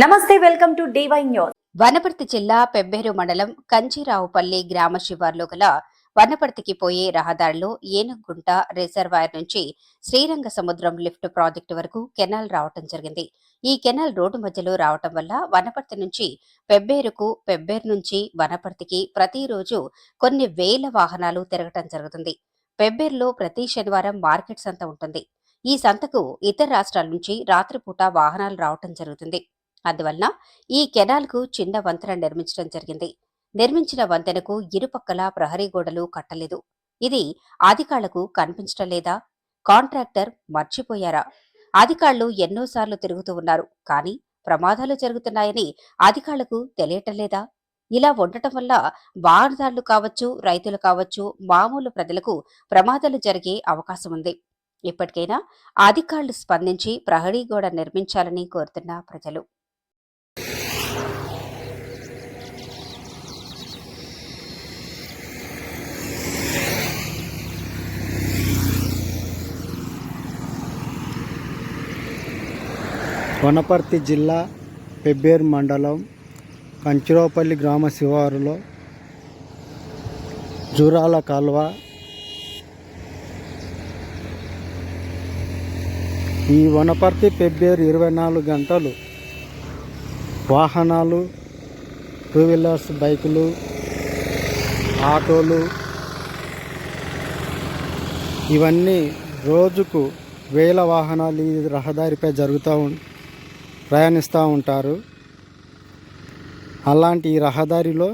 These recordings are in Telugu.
నమస్తే welcome to DY news. Wanaparthy జిల్లా పెబ్బేరు మండలం కంచిరావుపల్లి గ్రామ శివార్లో గల వనపర్తికి పోయే రహదారిలో ఏనుగుంట రిజర్వాయర్ నుంచి శ్రీరంగ సముద్రం లిఫ్ట్ ప్రాజెక్టు వరకు కెనాల్ రావటం జరిగింది. ఈ కెనాల్ రోడ్డు మధ్యలో రావటం వల్ల వనపర్తి నుంచి పెబ్బేరుకు పెబ్బేరు నుంచి వనపర్తికి ప్రతిరోజు కొన్ని వేల వాహనాలు తిరగటం జరుగుతుంది. పెబ్బేరులో ప్రతి శనివారం మార్కెట్ సంత ఉంటుంది. ఈ సంతకు ఇతర రాష్ట్రాల నుంచి రాత్రిపూట వాహనాలు రావటం జరుగుతుంది. అందువలన ఈ కెనాల్కు చిన్న వంతెన నిర్మించడం జరిగింది. నిర్మించిన వంతెనకు ఇరుపక్కల ప్రహరీ గోడలు కట్టలేదు. ఇది అధికారులకు కనిపించడం లేదా? కాంట్రాక్టర్ మర్చిపోయారా? అధికారులు ఎన్నోసార్లు తిరుగుతూ ఉన్నారు. కానీ ప్రమాదాలు జరుగుతున్నాయని అధికారులకు తెలియటం లేదా? ఇలా ఉండటం వల్ల వాహనదారులు కావచ్చు రైతులు కావచ్చు మామూలు ప్రజలకు ప్రమాదాలు జరిగే అవకాశం ఉంది. ఇప్పటికైనా అధికారులు స్పందించి ప్రహరీ గోడ నిర్మించాలని కోరుతున్న ప్రజలు. వనపర్తి జిల్లా పెబ్బేరు మండలం కంచిరావుపల్లి గ్రామ శివారులో జూరాల కాల్వ ఈ వనపర్తి పెబ్బేరు ఇరవై నాలుగు గంటలు వాహనాలు టూ వీలర్స్ బైకులు ఆటోలు ఇవన్నీ రోజుకు వేల వాహనాలు ఈ రహదారిపై జరుగుతూ ఉం ప్రయాణిస్తూ ఉంటారు. అలాంటి ఈ రహదారిలో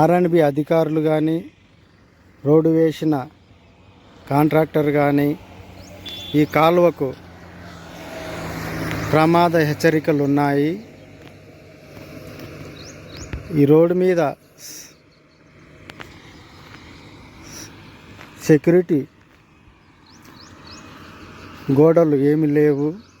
ఆర్ఎండ్బి అధికారులు కానీ రోడ్డు వేసిన కాంట్రాక్టర్ కానీ ఈ కాలువకు ప్రమాద హెచ్చరికలు ఉన్నాయి. ఈ రోడ్డు మీద సెక్యూరిటీ గోడలు ఏమి లేవు.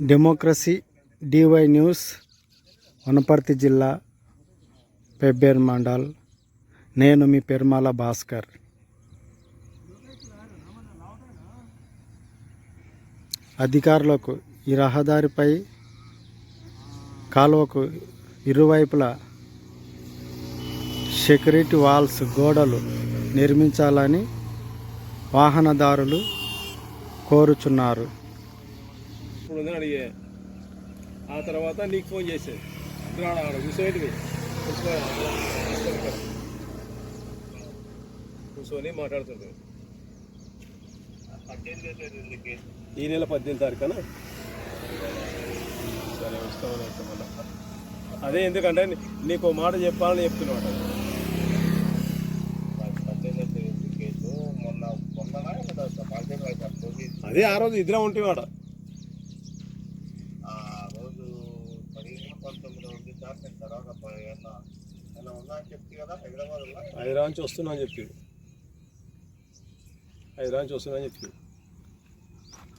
డెమోక్రసీ డివై న్యూస్ వనపర్తి జిల్లా పెబ్బేర్ మండల్. నేను మీ పెరుమాల భాస్కర్. అధికారులకు ఈ రహదారిపై కాలువకు ఇరువైపులా సెక్యూరిటీ వాల్స్ గోడలు నిర్మించాలని వాహనదారులు కోరుచున్నారు. ఇప్పుడు ఉందని అడిగే. ఆ తర్వాత నీకు ఫోన్ చేసేది ఆడ? ఆడ కూర్చోబెట్టి కూర్చో. కూర్చొని మాట్లాడుతుంది. ఈ నెల పద్దెనిమిది తారీఖున? సరే వస్తామని అదే ఎందుకంటే నీకు ఓ మాట చెప్పాలని చెప్తున్నాడు అదే ఆ రోజు ఇద్దరం ఉంటే వాడ హైదరాబాద్ నుంచి వస్తున్నా అని చెప్పి హైదరాబాద్ నుంచి వస్తున్నా అని చెప్పి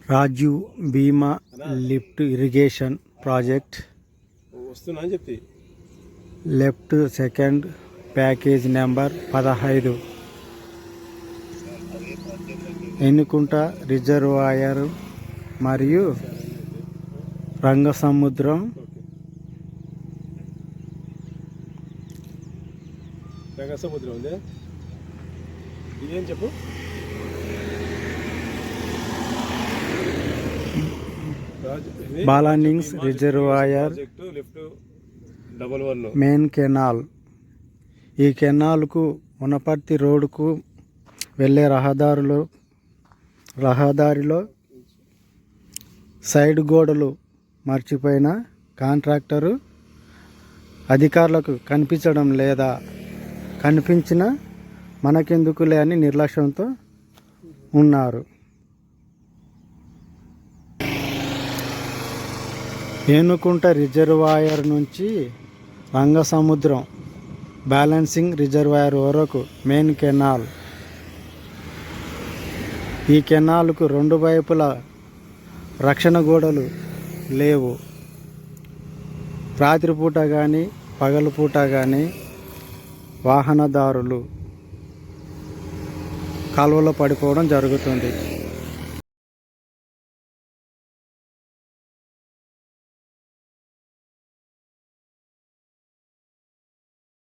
Rajiv Bhima lift irrigation project. వస్తున్నా అని చెప్పి. లెఫ్ట్ సెకండ్ ప్యాకేజ్ నెంబర్ పదహైదు. ఎన్నుకుంట రిజర్వాయర్ మరియు రంగసముద్రం. రంగ సముద్రం ఉంది? ఇదేం చెప్పు? Balancing reservoir. Main canal. ఈ కెనాల్కు వనపర్తి రోడ్డుకు వెళ్ళే రహదారులు రహదారిలో సైడ్ గోడలు మర్చిపోయిన కాంట్రాక్టరు అధికారులకు కనిపించడం లేదా కనిపించిన మనకెందుకులే అని నిర్లక్ష్యంతో ఉన్నారు. ఏనుకుంట రిజర్వాయర్ నుంచి రంగసముద్రం బ్యాలెన్సింగ్ రిజర్వాయర్ వరకు మెయిన్ కెనాల్ ఈ కెనాల్కు రెండు వైపులా రక్షణ గోడలు లేవు. రాత్రిపూట కానీ పగలుపూట కానీ వాహనదారులు కాలువలో పడిపోవడం జరుగుతుంది.